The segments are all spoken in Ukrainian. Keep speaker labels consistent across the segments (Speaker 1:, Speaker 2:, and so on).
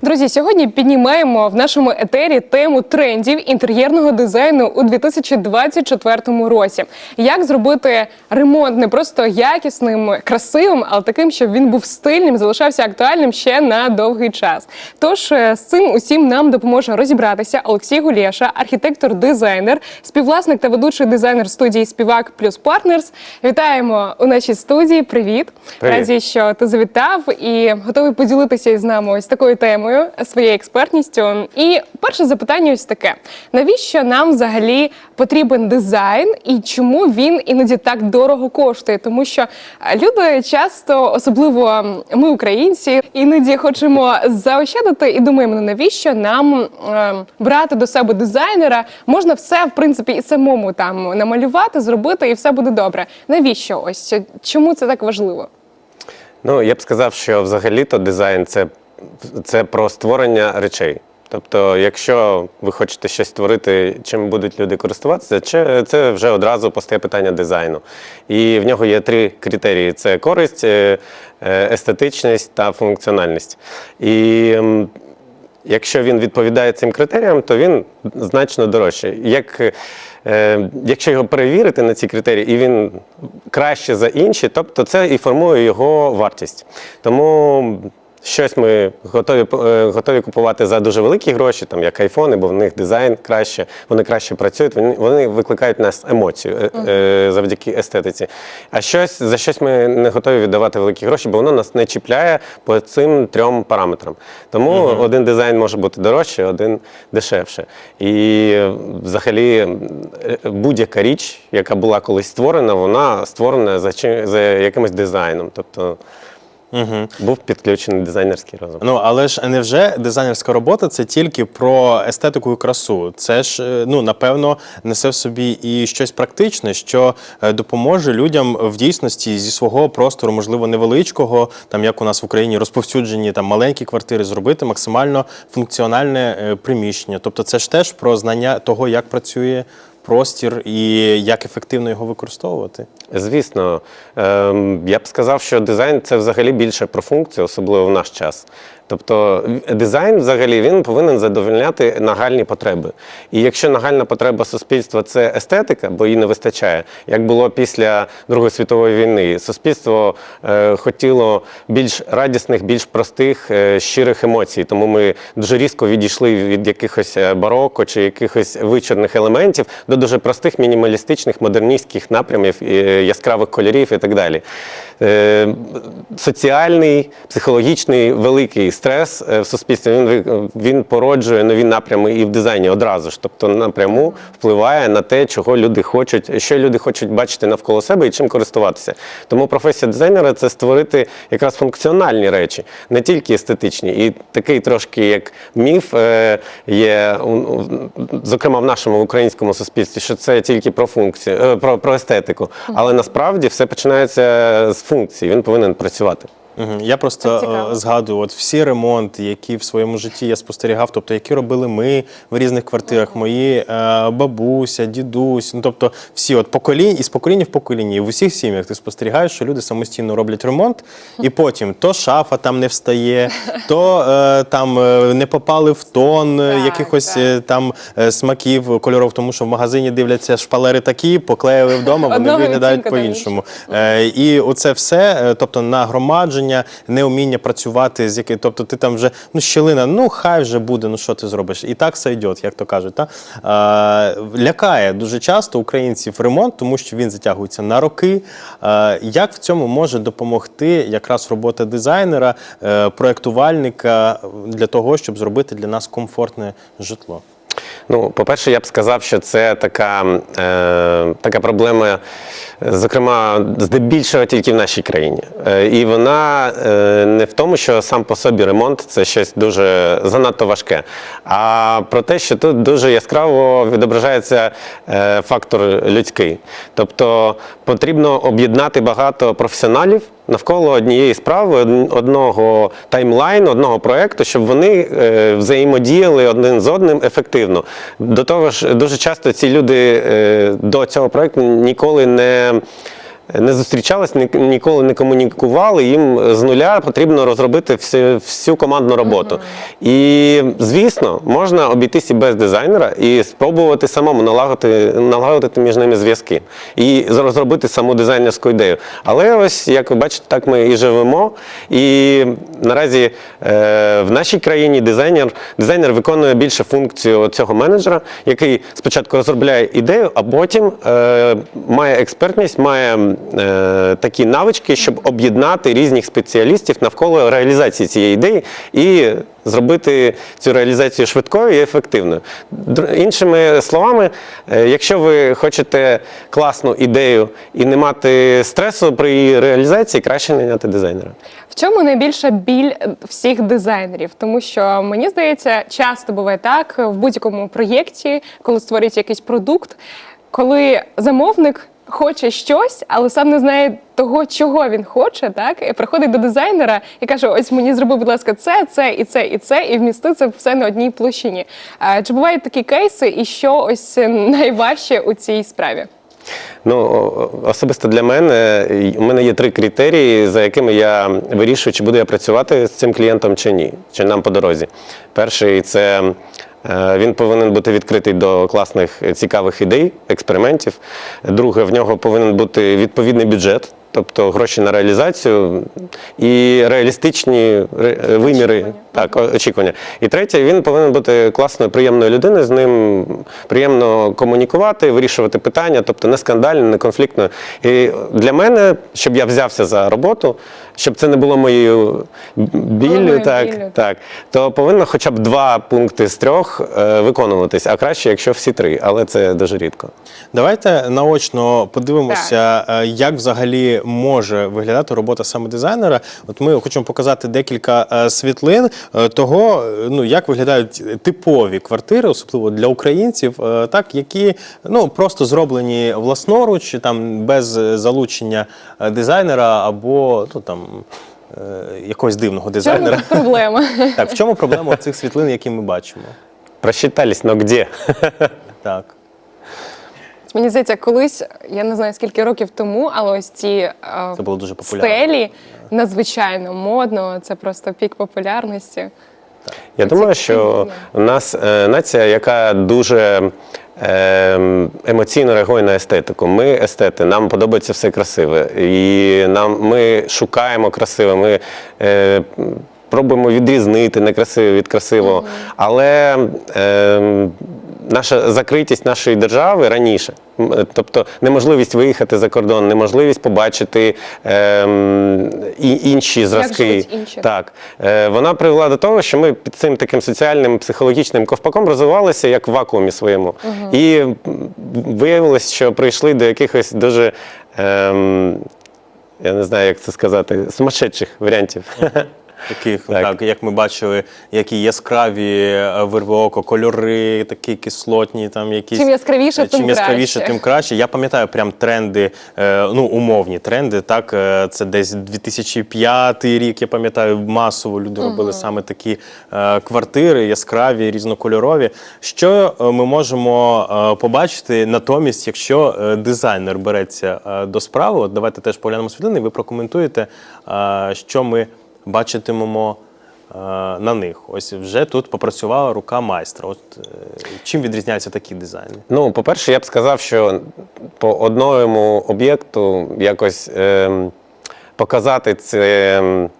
Speaker 1: Друзі, сьогодні піднімаємо в нашому етері тему трендів інтер'єрного дизайну у 2024 році. Як зробити ремонт не просто якісним, красивим, але таким, щоб він був стильним, залишався актуальним ще на довгий час. Тож е, з цим усім нам допоможе розібратися Олексій Гулєша, архітектор-дизайнер, співвласник та ведучий дизайнер студії Співак плюс Партнерс. Вітаємо у нашій студії. Привіт!
Speaker 2: Привіт.
Speaker 1: Раді, що ти завітав і готовий поділитися із нами ось такою темою, своєю експертністю. І перше запитання ось таке: навіщо нам взагалі потрібен дизайн і чому він іноді так дорого коштує? Тому що е, люди часто, особливо ми, українці, іноді хочемо заощадити і думаємо, ну навіщо нам е, брати до себе дизайнера? Можна все в принципі і самому там намалювати, зробити, і все буде добре. Навіщо ось чому це так важливо?
Speaker 2: Ну, я б сказав, що взагалі-то дизайн це, це про створення речей. Тобто, якщо ви хочете щось створити, чим будуть люди користуватися, це, вже одразу постає питання дизайну. І в нього є три критерії: це користь, е, е, естетичність та функціональність. І якщо він відповідає цим критеріям, то він значно дорожчий. Як, е, якщо його перевірити на ці критерії, і він краще за інші, тобто це і формує його вартість. Тому щось ми готові, е, готові купувати за дуже великі гроші, там як айфони, бо в них дизайн краще, вони краще працюють, вони, вони викликають в нас емоцію е, е, завдяки естетиці. А щось за щось ми не готові віддавати великі гроші, бо воно нас не чіпляє по цим трьом параметрам. Тому один дизайн може бути дорожче, один дешевше. І взагалі будь-яка річ, яка була колись створена, вона створена за, чи- за якимось дизайном. Тобто
Speaker 3: Угу.
Speaker 2: був підключений дизайнерський розум.
Speaker 3: Ну але ж невже дизайнерська робота це тільки про естетику і красу? Це ж е, ну напевно несе в собі і щось практичне, що е, допоможе людям в дійсності зі свого простору, можливо, невеличкого, там як у нас в Україні розповсюджені там маленькі квартири, зробити максимально функціональне е, приміщення. Тобто, це ж теж про знання того, як працює простір і як ефективно його використовувати.
Speaker 2: Звісно, ем, я б сказав, що дизайн це взагалі більше про функцію, особливо в наш час. Тобто дизайн взагалі він повинен задовольняти нагальні потреби. І якщо нагальна потреба суспільства це естетика, бо її не вистачає, як було після Другої світової війни, суспільство е, хотіло більш радісних, більш простих, е, щирих емоцій. Тому ми дуже різко відійшли від якихось е, бароко чи якихось вичорних елементів до дуже простих, мінімалістичних, модерністських напрямів, е, яскравих кольорів і так далі. Е, Соціальний, психологічний великий стрес е, в суспільстві він, він породжує нові напрями і в дизайні одразу ж. Тобто напряму впливає на те, чого люди хочуть, що люди хочуть бачити навколо себе і чим користуватися. Тому професія дизайнера це створити якраз функціональні речі, не тільки естетичні. І такий трошки як міф е, є, зокрема в нашому українському суспільстві, що це тільки про функцію, е, про, про естетику. Але насправді все починається з функції. Він повинен працювати.
Speaker 3: Я просто е, згадую, от всі ремонти, які в своєму житті я спостерігав, тобто які робили ми в різних квартирах, мої е, бабуся, дідусь, ну тобто всі от поколінь із покоління в покоління, і в усіх сім'ях ти спостерігаєш, що люди самостійно роблять ремонт, і потім то шафа там не встає, то е, там е, не попали в тон
Speaker 1: Так,
Speaker 3: якихось
Speaker 1: так.
Speaker 3: там смаків кольоров, тому що в магазині дивляться шпалери такі, поклеїли вдома, вони
Speaker 1: Одного
Speaker 3: виглядають по-іншому. Е, І оце все, тобто нагромадження, неуміння працювати з яким, тобто ти там вже ну щелина, ну хай вже буде, ну що ти зробиш? І так сойдет, як то кажуть. Та? Е, лякає дуже часто українців ремонт, тому що він затягується на роки. Е, як в цьому може допомогти якраз робота дизайнера, е, проектувальника для того, щоб зробити для нас комфортне житло?
Speaker 2: Ну, по-перше, я б сказав, що це така, е, така проблема, зокрема, здебільшого тільки в нашій країні. Е, і вона е, не в тому, що сам по собі ремонт це щось дуже занадто важке, а про те, що тут дуже яскраво відображається е, фактор людський. Тобто потрібно об'єднати багато професіоналів навколо однієї справи, одного таймлайну, одного проекту, щоб вони е, взаємодіяли один з одним ефективно. До того ж, дуже часто ці люди е, до цього проекту ніколи не. Не зустрічались, ніколи не комунікували. Їм з нуля потрібно розробити всю, всю командну роботу. І звісно, можна обійтись і без дизайнера і спробувати самому налагодити, налагодити між ними зв'язки і розробити саму дизайнерську ідею. Але ось як ви бачите, так ми і живемо. І наразі е, в нашій країні дизайнер, дизайнер виконує більше функцію цього менеджера, який спочатку розробляє ідею, а потім е, має експертність, має такі навички, щоб об'єднати різних спеціалістів навколо реалізації цієї ідеї і зробити цю реалізацію швидкою і ефективною. Іншими словами, е, якщо ви хочете класну ідею і не мати стресу при її реалізації, краще найняти дизайнера.
Speaker 1: В чому найбільша біль всіх дизайнерів? Тому що мені здається, часто буває так в будь-якому проєкті, коли створюється якийсь продукт, коли замовник хоче щось, але сам не знає того, чого він хоче, так і приходить до дизайнера і каже: Ось мені зроби, будь ласка, це, це і це, і це, і вмісти це все на одній площині. А, Чи бувають такі кейси, і що ось найважче у цій справі?
Speaker 2: Ну, особисто для мене у мене є три критерії, за якими я вирішую, чи буду я працювати з цим клієнтом чи ні, чи нам по дорозі. Перший це він повинен бути відкритий до класних е, цікавих ідей, експериментів. Друге, в нього повинен бути відповідний бюджет. Тобто гроші на реалізацію і реалістичні виміри,
Speaker 1: Очікування.
Speaker 2: так, очікування. І третє, він повинен бути класною, приємною людиною, з ним приємно комунікувати, вирішувати питання, тобто не скандально, не конфліктно. І для мене, щоб я взявся за роботу, щоб це не було моєю біллю, так,
Speaker 1: біллю.
Speaker 2: так, то повинно хоча б два пункти з трьох е, виконуватись, а краще, якщо всі три, але це дуже рідко.
Speaker 3: Давайте наочно подивимося, е, як взагалі може виглядати робота саме дизайнера. От ми хочемо показати декілька е, світлин е, того, е, ну як виглядають типові квартири, особливо для українців, так які ну просто зроблені власноруч, там без залучення дизайнера або ну там. Якогось дивного
Speaker 1: В чому
Speaker 3: дизайнера.
Speaker 1: проблема?
Speaker 3: Так, в чому проблема цих світлин, які ми бачимо?
Speaker 2: Просчитались, но где?
Speaker 3: Так.
Speaker 1: Мені здається, колись я не знаю скільки років тому, але ось ці е,
Speaker 3: Це було дуже популярно.
Speaker 1: стелі надзвичайно модно. Це просто пік популярності.
Speaker 2: Я думаю, що у нас е, нація, яка дуже е, емоційно реагує на естетику. Ми естети, нам подобається все красиве. І нам, ми шукаємо красиве, ми е, пробуємо відрізнити некрасиве від красивого. Але е, наша закритість нашої держави раніше. Е, Тобто неможливість виїхати за кордон, неможливість побачити і інші зразки.
Speaker 1: живуть інші.
Speaker 2: Так, Е, вона привела до того, що ми під цим таким соціальним психологічним ковпаком розвивалися як в вакуумі своєму. І виявилось, що прийшли до якихось дуже. Ем, я не знаю, як це сказати, сумасшедших варіантів.
Speaker 3: Таких,
Speaker 2: Так.
Speaker 3: так. як ми бачили, які яскраві е, вирви око, кольори, такі кислотні, там якісь
Speaker 1: Чим яскравіше,
Speaker 3: Е,
Speaker 1: тим
Speaker 3: чим яскравіше,
Speaker 1: краще.
Speaker 3: тим краще. Я пам'ятаю прям тренди, е, ну умовні тренди. Так, це десь 2005 рік. Я пам'ятаю, масово люди робили саме такі квартири, яскраві, різнокольорові. Що ми можемо побачити натомість, якщо дизайнер береться до справи? От давайте теж поглянемо світлини, ви прокоментуєте, що ми бачитимемо е, на них. Ось вже тут попрацювала рука майстра. От е, чим відрізняються такі дизайни?
Speaker 2: Ну, по-перше, я б сказав, що по одному об'єкту якось ем, показати це. ем,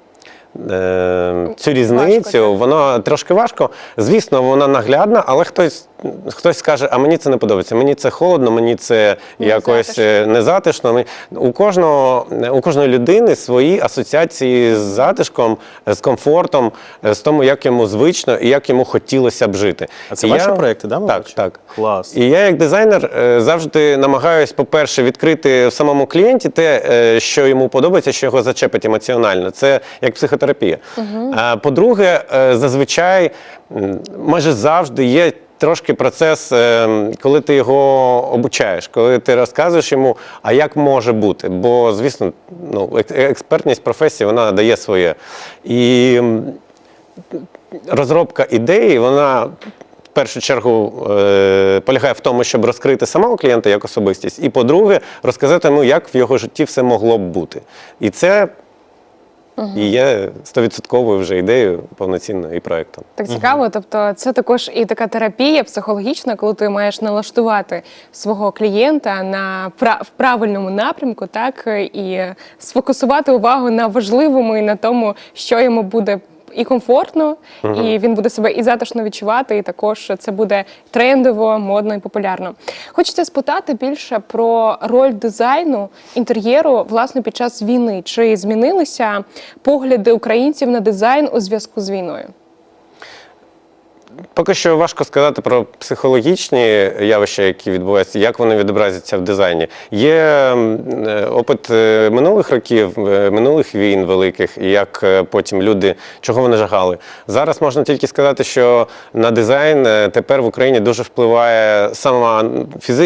Speaker 2: е, Цю різницю,
Speaker 1: так.
Speaker 2: воно трошки важко. Звісно, вона наглядна, але хтось, хтось скаже, а мені це не подобається. Мені це холодно, мені це якось е, незатишно. У кожного у кожної людини свої асоціації з затишком, з комфортом, з тому, як йому звично і як йому хотілося б жити.
Speaker 3: А це
Speaker 2: І
Speaker 3: ваші
Speaker 2: я-
Speaker 3: проекти, да,
Speaker 2: Так, так.
Speaker 3: Клас.
Speaker 2: І я, як дизайнер, е, завжди намагаюсь, по-перше, відкрити в самому клієнті те, е, що йому подобається, що його зачепить емоціонально. Це як психотерапія. А По-друге, е, зазвичай майже завжди є. Трошки процес, е, коли ти його обучаєш, коли ти розказуєш йому, а як може бути. Бо, звісно, ну, експертність професії вона дає своє. І розробка ідеї, вона В першу чергу е, полягає в тому, щоб розкрити самого клієнта як особистість, і по-друге, розказати йому, як в його житті все могло б бути. І це і є стовідсотковою вже ідеєю повноцінно і проектом.
Speaker 1: Так цікаво. Тобто, це також і така терапія психологічна, коли ти маєш налаштувати свого клієнта на пра- в правильному напрямку, так і сфокусувати увагу на важливому і на тому, що йому буде. І комфортно, і він буде себе і затишно відчувати, і також це буде трендово, модно і популярно. Хочеться спитати більше про роль дизайну інтер'єру власне під час війни. Чи змінилися погляди українців на дизайн у зв'язку з війною?
Speaker 2: Поки що важко сказати про психологічні явища, які відбуваються, як вони відобразяться в дизайні. Є е, опит е, минулих років, е, минулих війн великих, і як потім люди чого вони жагали. Зараз можна тільки сказати, що на дизайн тепер в Україні дуже впливає сама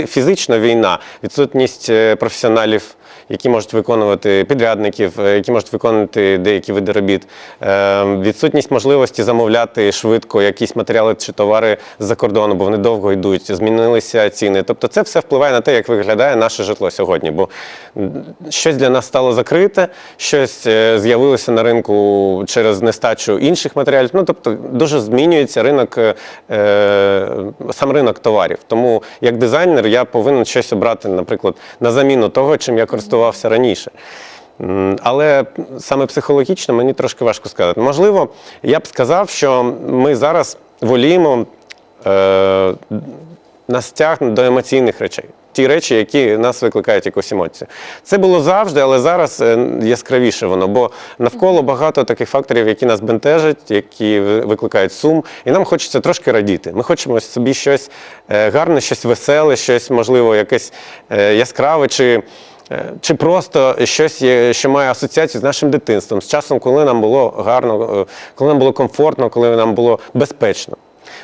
Speaker 2: фізична війна, відсутність професіоналів які можуть виконувати підрядників, е, які можуть виконувати деякі види робіт, Е, відсутність можливості замовляти швидко якісь матеріали чи товари з-за кордону, бо вони довго йдуть, змінилися ціни. Тобто, це все впливає на те, як виглядає наше житло сьогодні. Бо щось для нас стало закрите, щось е, з'явилося на ринку через нестачу інших матеріалів. Ну тобто, дуже змінюється ринок, сам ринок товарів. Тому як дизайнер я повинен щось обрати, наприклад, на заміну того, чим я користувався раніше. Але саме психологічно мені трошки важко сказати. Можливо, я б сказав, що ми зараз воліємо е, нас тягне до емоційних речей. Ті речі, які нас викликають якусь емоцію. Це було завжди, але зараз е, яскравіше воно, бо навколо багато таких факторів, які нас бентежать, які викликають сум, і нам хочеться трошки радіти. Ми хочемо собі щось е, гарне, щось веселе, щось, можливо, якесь е, яскраве чи. Е, Чи просто щось, є, що має асоціацію з нашим дитинством, з часом, коли нам було гарно, е, коли нам було комфортно, коли нам було безпечно.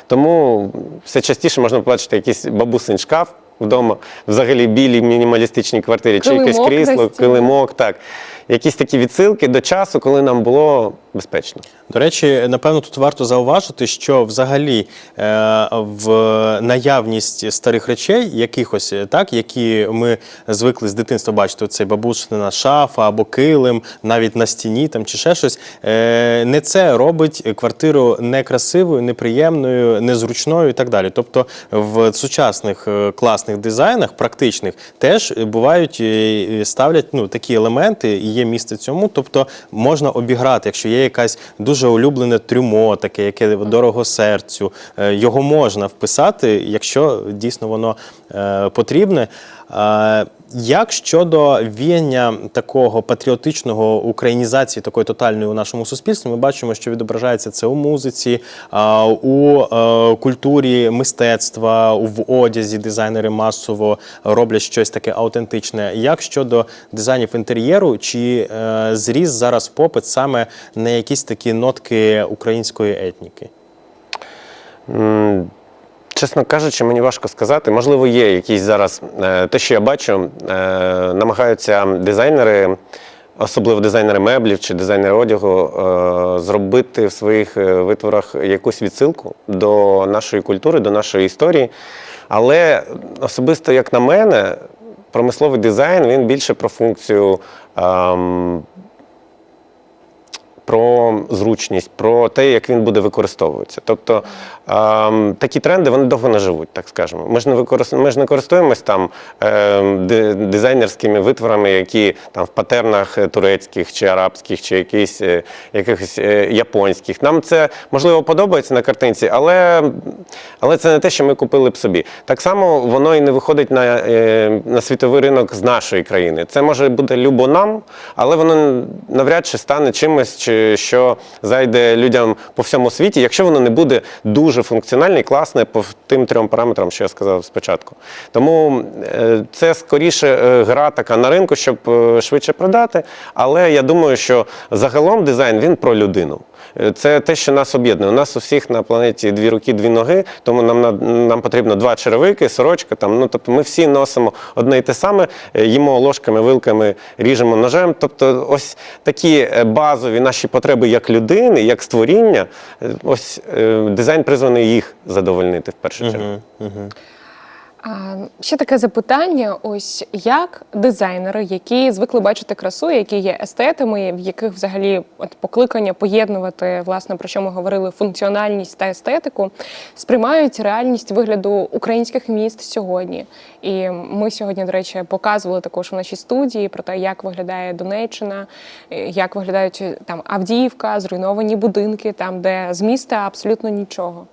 Speaker 2: Тому все частіше можна побачити якийсь бабусин шкаф вдома, взагалі білій мінімалістичній квартирі, чи якесь крісло, килимок, так. Якісь такі відсилки до часу, коли нам було безпечно.
Speaker 3: До речі, напевно, тут варто зауважити, що взагалі е, в наявність старих речей, якихось е, так, які ми звикли з дитинства бачити, цей бабушина шафа або килим, навіть на стіні там чи ще щось, е, не це робить квартиру некрасивою, неприємною, незручною і так далі. Тобто в сучасних е, класних дизайнах, практичних, теж бувають е, ставлять ну, такі елементи, є місце цьому. Тобто можна обіграти, якщо є якась дуже улюблене трюмо, таке, яке дорого серцю, е, його можна вписати, якщо дійсно воно е, потрібне. Як щодо віяння такого патріотичного українізації, такої тотальної у нашому суспільстві, ми бачимо, що відображається це у музиці, у е, культурі мистецтва, в одязі дизайнери масово роблять щось таке аутентичне. Як щодо дизайнів інтер'єру, чи е, зріс зараз попит саме на якісь такі нотки української етніки?
Speaker 2: Чесно кажучи, мені важко сказати. Можливо, є якісь зараз е, те, що я бачу, е, намагаються дизайнери, особливо дизайнери меблів чи дизайнери одягу, е, зробити в своїх витворах якусь відсилку до нашої культури, до нашої історії. Але особисто, як на мене, промисловий дизайн він більше про функцію. Про зручність, про те, як він буде використовуватися. Тобто ем, такі тренди вони довго не живуть, так скажемо. Ми ж не використ... ми ж не користуємось там ем, дизайнерськими витворами, які там в патернах е, турецьких чи арабських, чи якісь, е, якихось е, японських. Нам це можливо подобається на картинці, але, але це не те, що ми купили б собі. Так само воно і не виходить на, е, на світовий ринок з нашої країни. Це може бути любо нам, але воно навряд чи стане чимось, чи що зайде людям по всьому світі, якщо воно не буде дуже функціональне і класне по тим трьом параметрам, що я сказав спочатку. Тому е, це скоріше е, гра така на ринку, щоб е, швидше продати. Але я думаю, що загалом дизайн він про людину. Це те, що нас об'єднує. У нас у всіх на планеті дві руки, дві ноги, тому нам нам потрібно два черевики, сорочка. Там ну тобто ми всі носимо одне і те саме, е, їмо ложками, вилками, ріжемо ножем. Тобто, ось такі е, базові наші потреби як людини, як створіння. е, Ось дизайн призваний їх задовольнити в першу чергу.
Speaker 1: Ще таке запитання: ось як дизайнери, які звикли бачити красу, які є естетами, в яких взагалі от покликання поєднувати, власне, про що ми говорили, функціональність та естетику, сприймають реальність вигляду українських міст сьогодні. І ми сьогодні, до речі, показували також в нашій студії про те, як виглядає Донеччина, е, як виглядають е, там Авдіївка, зруйновані будинки, там, де з міста абсолютно нічого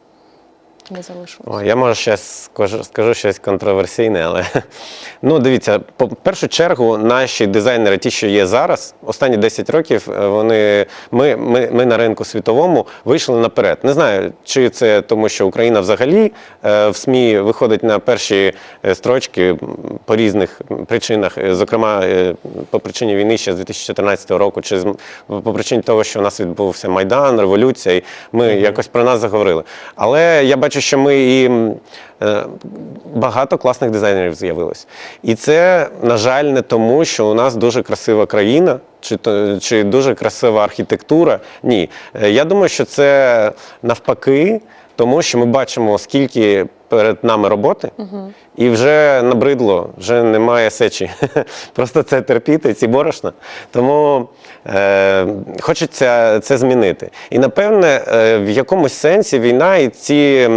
Speaker 1: не залишилось.
Speaker 2: О, я може щас скажу, скажу щось контроверсійне, але ну дивіться, по першу чергу, наші дизайнери, ті, що є зараз, останні 10 років, е, вони ми, ми, ми на ринку світовому вийшли наперед. Не знаю, чи це тому, що Україна взагалі е, в СМІ виходить на перші е, строчки по різних причинах, зокрема е, по причині війни ще з 2014 року, чи з- по причині того, що у нас відбувся майдан, революція, і ми якось про нас заговорили. Але я бачу, що ми і е, багато класних дизайнерів з'явилось. І це, на жаль, не тому, що у нас дуже красива країна. Чи, чи дуже красива архітектура? Ні. Е, Я думаю, що це навпаки, тому що ми бачимо, скільки перед нами роботи, і вже набридло, вже немає сечі. Просто це терпіти, ці борошна. Тому е, хочеться це змінити. І напевне, е, в якомусь сенсі війна і ці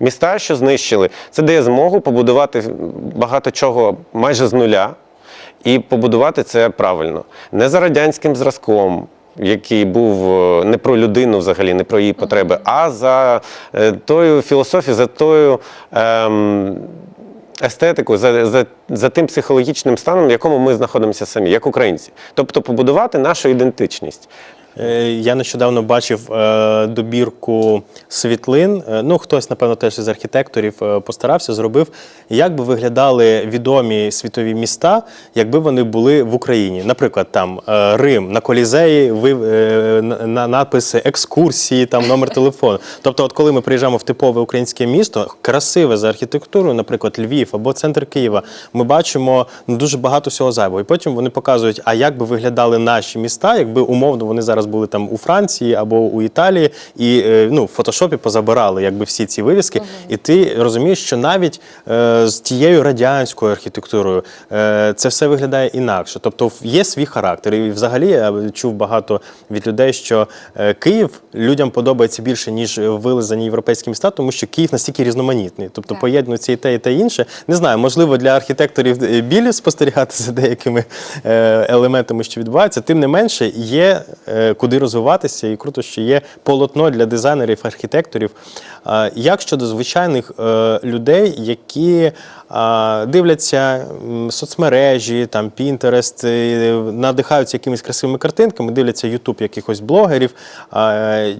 Speaker 2: міста, що знищили, це дає змогу побудувати багато чого майже з нуля. І побудувати це правильно. Не за радянським зразком, який був е, не про людину взагалі, не про її потреби, а за е, тою філософією, за тою. Ем, Естетикою, за, за, за тим психологічним станом, в якому ми знаходимося самі, як українці. Тобто побудувати нашу ідентичність.
Speaker 3: Е, Я нещодавно бачив е, добірку світлин. Е, Ну, хтось, напевно, теж із архітекторів постарався, зробив, як би виглядали відомі світові міста, якби вони були в Україні. Наприклад, там Рим на колізеї, на надписи екскурсії, там номер телефону. Тобто, от коли ми приїжджаємо в типове українське місто, красиве за архітектурою, наприклад, Львів або центр Києва, ми бачимо ну, дуже багато всього зайвого. І потім вони показують, а як би виглядали наші міста, якби умовно вони зараз були там у Франції або у Італії, і е, ну, в фотошопі позабирали якби всі ці вивіски. І ти розумієш, що навіть е, з тією радянською архітектурою е, це все виглядає інакше. Тобто є свій характер. І взагалі я чув багато від людей, що е, Київ людям подобається більше, ніж вилизані європейські міста, тому що Київ настільки різноманітний. Тобто
Speaker 1: Так.
Speaker 3: поєднується і те, і те інше. Не знаю, можливо, для архітекторів е, білі спостерігати за деякими е, елементами, що відбуваються. Тим не менше, є е, куди розвиватися, і круто, що є полотно для дизайнерів, архітекторів. Як щодо звичайних е, людей, які дивляться соцмережі, там е, надихаються якимись красивими картинками, дивляться YouTube якихось блогерів,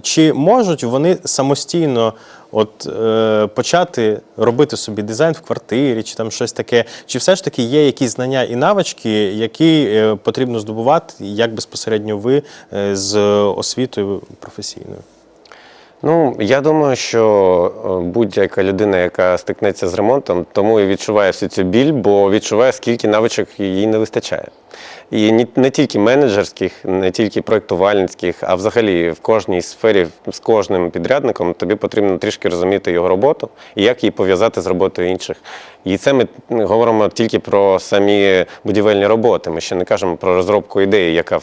Speaker 3: чи можуть вони самостійно от е, почати робити собі дизайн в квартирі, чи там щось таке, чи все ж таки є якісь знання і навички, які е, потрібно здобувати, як безпосередньо ви е, з освітою професійною?
Speaker 2: Ну, я думаю, що е, будь-яка людина, яка стикнеться з ремонтом, тому і відчуває всю цю біль, бо відчуває, скільки навичок їй не вистачає. І не тільки менеджерських, не тільки проєктувальницьких, а взагалі в кожній сфері з кожним підрядником тобі потрібно трішки розуміти його роботу і як її пов'язати з роботою інших. І це ми говоримо тільки про самі будівельні роботи. Ми ще не кажемо про розробку ідеї, яка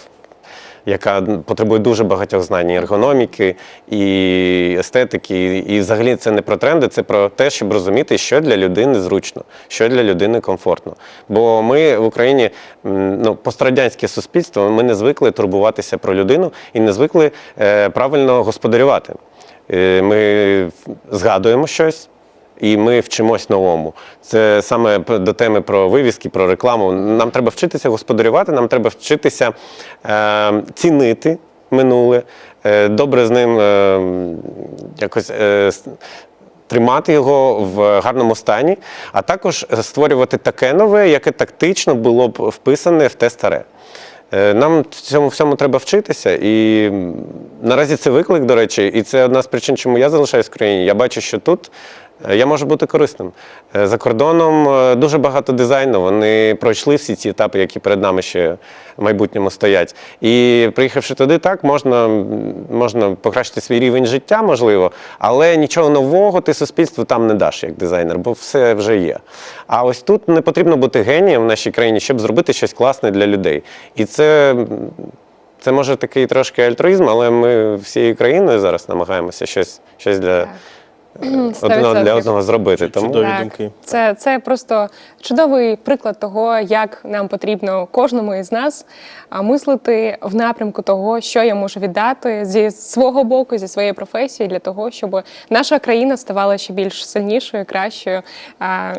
Speaker 2: яка потребує дуже багатьох знань ергономіки, і естетики. І взагалі це не про тренди, це про те, щоб розуміти, що для людини зручно, що для людини комфортно. Бо ми в Україні, ну, пострадянське суспільство, ми не звикли турбуватися про людину і не звикли е, правильно господарювати. Е, Ми згадуємо щось. І ми вчимось новому. Це саме до теми про вивіски, про рекламу. Нам треба вчитися господарювати, нам треба вчитися е, цінити минуле, е, добре з ним е, якось. Е, Тримати його в гарному стані, а також створювати таке нове, яке тактично було б вписане в те старе. Е, Нам цьому всьому треба вчитися, і наразі це виклик, до речі, і це одна з причин, чому я залишаюсь в країні. Я бачу, що тут я можу бути корисним. Е, За кордоном е, дуже багато дизайну. Вони пройшли всі ці етапи, які перед нами ще в майбутньому стоять. І приїхавши туди, так можна, можна покращити свій рівень життя, можливо, але нічого нового ти суспільству там не даш як дизайнер, бо все вже є. А ось тут не потрібно бути генієм в нашій країні, щоб зробити щось класне для людей. І це. це може такий трошки альтруїзм, але ми всією країною зараз намагаємося щось, щось для, одного, для одного зробити. Тому
Speaker 3: Чудові
Speaker 1: Так.
Speaker 3: думки.
Speaker 1: Це, це просто чудовий приклад того, як нам потрібно кожному із нас мислити в напрямку того, що я можу віддати зі свого боку, зі своєї професії, для того, щоб наша країна ставала ще більш сильнішою, кращою,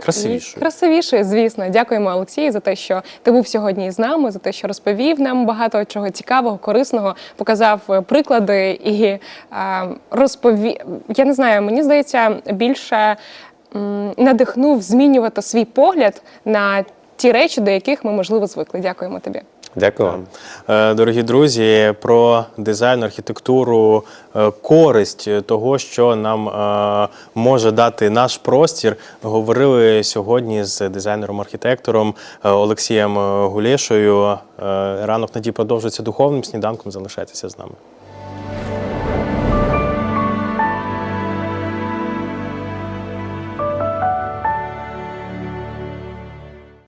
Speaker 3: Красивішою.
Speaker 1: красивішою, звісно. Дякуємо, Олексію, за те, що ти був сьогодні з нами, за те, що розповів нам багато чого цікавого, корисного, показав е, приклади і розповів. Я не знаю, мені здається, більше надихнув змінювати свій погляд на ті речі, до яких ми можливо звикли. Дякуємо тобі.
Speaker 2: дякую вам.
Speaker 3: Е, Дорогі друзі, про дизайн, архітектуру, е, користь того, що нам е, може дати наш простір, говорили сьогодні з дизайнером-архітектором Олексієм Гулєшою. Ранок надій продовжується духовним сніданком. Залишайтеся з нами.